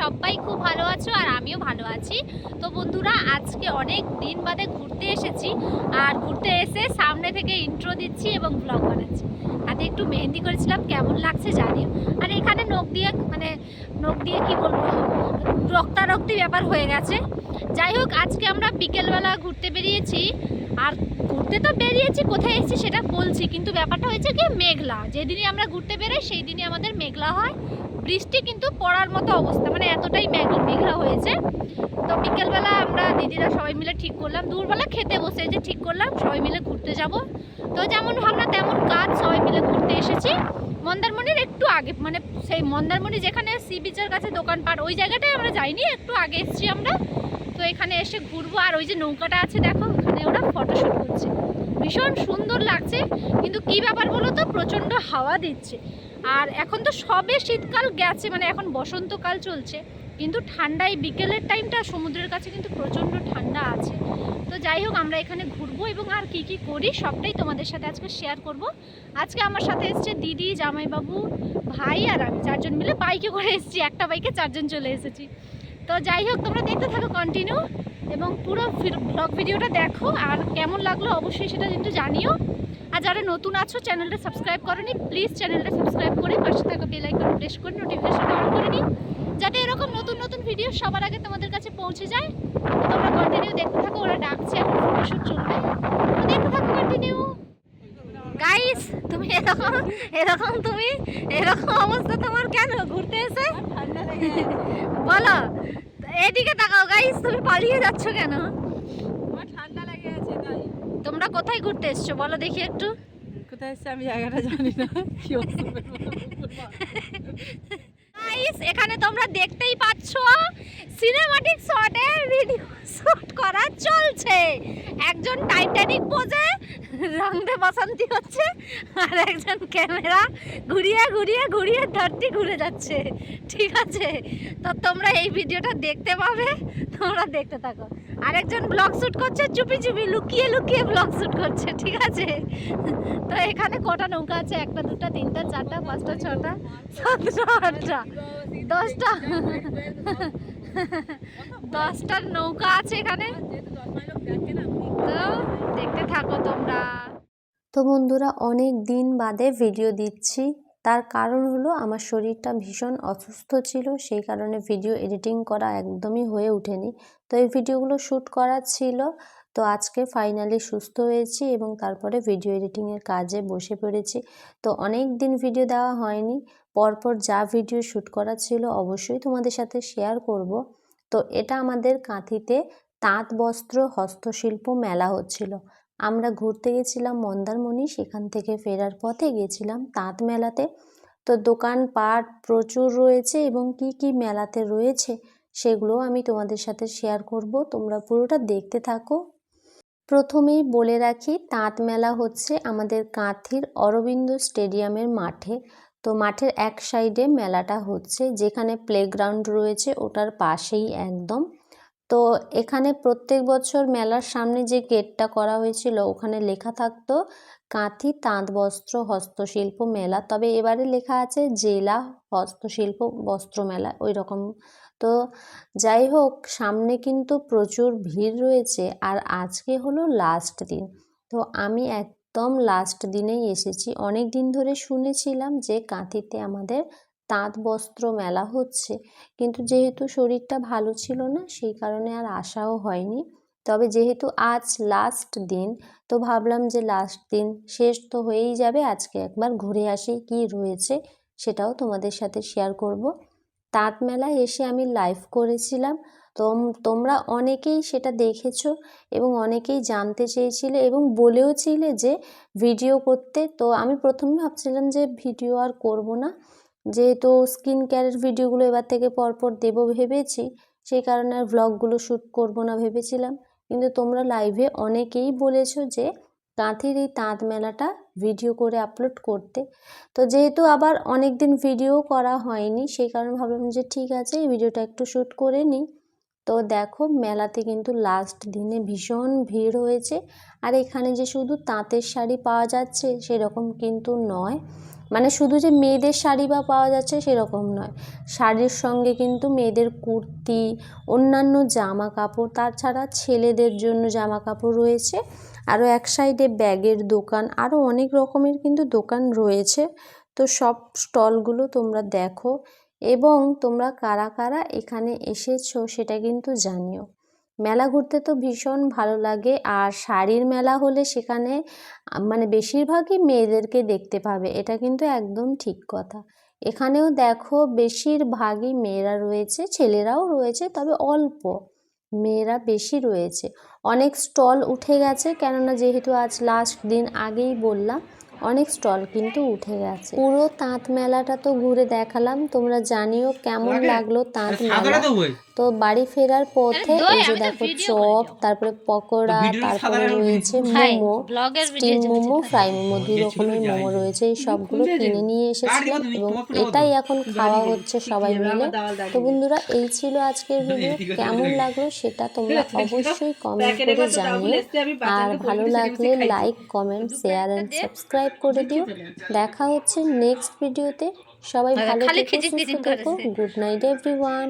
সবাই খুব ভালো আছো আর আমিও ভালো আছি। তো বন্ধুরা, আজকে অনেক দিন বাদে ঘুরতে এসেছি আর ঘুরতে এসে সামনে থেকে ইন্ট্রো দিচ্ছি এবং ব্লগ বানাচ্ছি। হাতে একটু মেহেন্দি করেছিলাম, কেমন লাগছে জানিও। আর এখানে নখ দিয়ে মানে নখ দিয়ে কি বলব, রক্তারক্তি ব্যাপার হয়ে গেছে। যাই হোক, আজকে আমরা বিকেলবেলা ঘুরতে বেরিয়েছি। আর ঘুরতে তো বেরিয়েছি, কোথায় এসেছি সেটা বলছি, কিন্তু ব্যাপারটা হয়েছে কি, মেঘলা। যেদিনই আমরা ঘুরতে বেরোই সেই দিনই আমাদের মেঘলা হয়। বৃষ্টি কিন্তু পড়ার মতো অবস্থা মানে এতটাই মেঘ মেঘলা হয়েছে। তো বিকেলবেলা আমরা দিদিরা সবাই মিলে ঠিক করলাম। দুপুরবেলা খেতে বসে যে ঠিক করলাম, সবাই মিলে ঘুরতে যাব। তো যেমন ভাবনা তেমন কাজ, সবাই মিলে ঘুরতে এসেছি। মন্দারমণির একটু আগে মানে সেই মন্দারমণি যেখানে সি বিচের কাছে দোকানপাট, ওই জায়গাটায় আমরা যাইনি, একটু আগে এসেছি আমরা। তো এখানে এসে ঘুরবো, আর ওই যে নৌকাটা আছে, দেখো, ওখানে ওরা ফটোশ্যুট করছে। ভীষণ সুন্দর লাগছে, কিন্তু কি ব্যাপার বলো তো প্রচণ্ড হাওয়া দিচ্ছে। আর এখন তো সবে শীতকাল গেছে মানে এখন বসন্তকাল চলছে, কিন্তু ঠান্ডায় বিকেলের টাইমটা সমুদ্রের কাছে কিন্তু প্রচণ্ড ঠান্ডা আছে। তো যাই হোক, আমরা এখানে ঘুরবো এবং আর কি কি করি সবটাই তোমাদের সাথে আজকে শেয়ার করব। আজকে আমার সাথে এসছে দিদি, জামাইবাবু, ভাই আর আমি, চারজন মিলে বাইকে করে এসেছি, একটা বাইকে চারজন চলে এসেছি। তো যাই হোক, তোমরা দেখতে থাকো কন্টিনিউ এবং পুরো ব্লগ ভিডিওটা দেখো, আর কেমন লাগল অবশ্যই সেটা কিন্তু জানিও। আর যারা নতুন আছো, চ্যানেলটা সাবস্ক্রাইব করনি প্লিজ চ্যানেলটা সাবস্ক্রাইব করে পাশে থাকা বেল আইকন প্রেস করে নোটিফিকেশনটা অন করে নিই যাতে এরকম নতুন নতুন ভিডিও সবার আগে তোমাদের কাছে পৌঁছে যায়। তোমরা কন্টিনিউ দেখতে থাকো, ওরা ডাকছে, এখন ফটোশ্যুট চলবে। তো দেখতে থাকো কন্টিনিউ গাইস তুমি এরকম এরকম তুমি, এরকম অবস্থা তোমার কেন? ঘুরতে এসে? বলো, এদিকে তাকাও গাইস তুমি পালিয়ে যাচ্ছ কেন? ঠান্ডা লেগে আছে তাই তোমরা কোথায় ঘুরতে এসছো? বলো দেখি একটু। কোথায় এসছি? আমি জায়গাটা জানি না। এখানে তোমরা দেখতেই পাচ্ছ সিনেমাটিক শটের ভিডিও শুট করা চলছে। একজন টাইটানিক পোজে রং দে বসন্তি হচ্ছে আর একজন ক্যামেরা ঘুরিয়ে ঘুরিয়ে ঘুরিয়ে ধরতি ঘুরে যাচ্ছে। ঠিক আছে? তো তোমরা এই ভিডিওটা দেখতে পাবে, তোমরা দেখতে থাকো। আরেকজন ব্লগ শুট করছে, চুপি চুপি লুকিয়ে লুকিয়ে ব্লগ শুট করছে, ঠিক আছে? তো এখানে কটা নৌকা আছে? একটা, দুটা, তিনটা, চারটা, পাঁচটা, ছটা, সাতটা, আটটা, দশটা। দশটার নৌকা আছে এখানে। তো দেখতে থাকো তোমরা। তো বন্ধুরা, অনেক দিন বাদে ভিডিও দিচ্ছি। তার কারণ হলো, আমার শরীরটা ভীষণ অসুস্থ ছিল, সেই কারণে ভিডিও এডিটিং করা একদমই হয়ে ওঠেনি। তো এই ভিডিওগুলো শ্যুট করা ছিল। তো আজকে ফাইনালি সুস্থ হয়েছি এবং তারপরে ভিডিও এডিটিংয়ের কাজে বসে পড়েছি। তো অনেক দিন ভিডিও দেওয়া হয়নি, পরপর যা ভিডিও শ্যুট করা ছিল অবশ্যই তোমাদের সাথে শেয়ার করব। তো এটা আমাদের কাঁথিতে তাঁত বস্ত্র হস্তশিল্প মেলা হচ্ছিল। আমরা ঘুরতে গেছিলাম মন্দারমণি, সেখান থেকে ফেরার পথে গেছিলাম তাঁত মেলাতে। তো দোকানপাট প্রচুর রয়েছে এবং কি কি মেলাতে রয়েছে সেগুলো আমি তোমাদের সাথে শেয়ার করব। তোমরা পুরোটা দেখতে থাকো। প্রথমেই বলে রাখি, তাঁত মেলা হচ্ছে আমাদের কাঁথির অরবিন্দ স্টেডিয়ামের মাঠে। তো মাঠের এক সাইডে মেলাটা হচ্ছে, যেখানে প্লেগ্রাউন্ড রয়েছে ওটার পাশেই একদম। তো এখানে প্রত্যেক বছর মেলার সামনে যে গেটটা করা হয়েছিল, ওখানে লেখা থাকতো কাঁথি তাঁত বস্ত্র হস্তশিল্প মেলা। তবে এবারে লেখা আছে জেলা হস্তশিল্প বস্ত্র মেলা, ওই রকম। তো যাই হোক, সামনে কিন্তু প্রচুর ভিড় রয়েছে আর আজকে হলো লাস্ট দিন। তো আমি একদম লাস্ট দিনেই এসেছি। অনেক দিন ধরে শুনেছিলাম যে কাঁথিতে আমাদের তাঁত বস্ত্র মেলা হচ্ছে। কিন্তু যেহেতু শরীরটা ভালো ছিল না, সেই কারণে আর আসাও হয়নি। তবে যেহেতু আজ লাস্ট দিন, তো ভাবলাম যে লাস্ট দিন শেষ তো হয়েই যাবে, আজকে একবার ঘুরে আসি কি রয়েছে সেটাও তোমাদের সাথে শেয়ার করব। তাঁত মেলায় এসে আমি লাইভ করেছিলাম, তোম, তোমরা অনেকেই সেটা দেখেছ এবং অনেকেই জানতে চেয়েছিলে এবং বলেও ছিলে যে ভিডিও করতে, তো আমি প্রথমে ভাবছিলাম যে ভিডিও আর করব না। যেহেতু স্কিন কেয়ারের ভিডিওগুলো এবার থেকে পরপর দেবো ভেবেছি, সেই কারণে আর ভ্লগগুলো শ্যুট করব না ভেবেছিলাম। কিন্তু তোমরা লাইভে অনেকেই বলেছ যে কাঁথির এই তাঁত মেলাটা ভিডিও করে আপলোড করতে। তো যেহেতু আবার অনেক দিন ভিডিও করা হয়নি, সেই কারণে ভাবলাম যে ঠিক আছে, এই ভিডিওটা একটু শ্যুট করে নিই। তো দেখো, মেলাতে কিন্তু লাস্ট দিনে ভীষণ ভিড় হয়েছে। আর এখানে যে শুধু তাঁতের শাড়ি পাওয়া যাচ্ছে, সেরকম কিন্তু নয়। মানে শুধু যে মেয়েদের শাড়ি বা পাওয়া যাচ্ছে সেরকম নয়। শাড়ির সঙ্গে কিন্তু মেয়েদের কুর্তি, অন্যান্য জামা কাপড় তাছাড়া ছেলেদের জন্য জামা কাপড় রয়েছে। আরও এক সাইডে ব্যাগের দোকান, আরও অনেক রকমের কিন্তু দোকান রয়েছে। তো সব স্টলগুলো তোমরা দেখো এবং তোমরা কারা কারা এখানে এসেছ সেটা কিন্তু জানিও। মেলা ঘুরতে তো ভীষণ ভালো লাগে। আর শাড়ির মেলা হলে সেখানে মানে বেশিরভাগই মেয়েদেরকে দেখতে পাবে। এটা কিন্তু একদম ঠিক কথা। এখানেও দেখো বেশিরভাগই মেয়েরা রয়েছে, ছেলেরাও রয়েছে, তবে অল্প মেয়েরা বেশি রয়েছে। অনেক স্টল উঠে গেছে, কেননা যেহেতু আজ লাস্ট দিন আগেই বললাম অনেক স্টল কিন্তু উঠে গেছে। পুরো তাঁত মেলাটা তো ঘুরে দেখালাম তোমরা জানিও কেমন লাগল? তাঁত মেলা। তো বাড়ি ফেরার পথে দই, এই যে দেখো চপ তারপরে পকোড়া তারপরে রয়েছে মোমো স্টিম মোমো ফ্রাই মোমো দুই রকমের মোমো রয়েছে এই সবগুলো কিনে নিয়ে এসেছিলাম এবং এটাই এখন খাওয়া হচ্ছে সবাই মিলে। তো বন্ধুরা এই ছিল আজকের ভিডিও কেমন লাগল সেটা তোমরা অবশ্যই কমেন্ট করে জানিও। আর ভালো লাগলে like comment share and subscribe করে দিও। দেখা হচ্ছে নেক্সট ভিডিওতে সবাই ভালো খালি থেকো সুস্থ থেকো। Good night everyone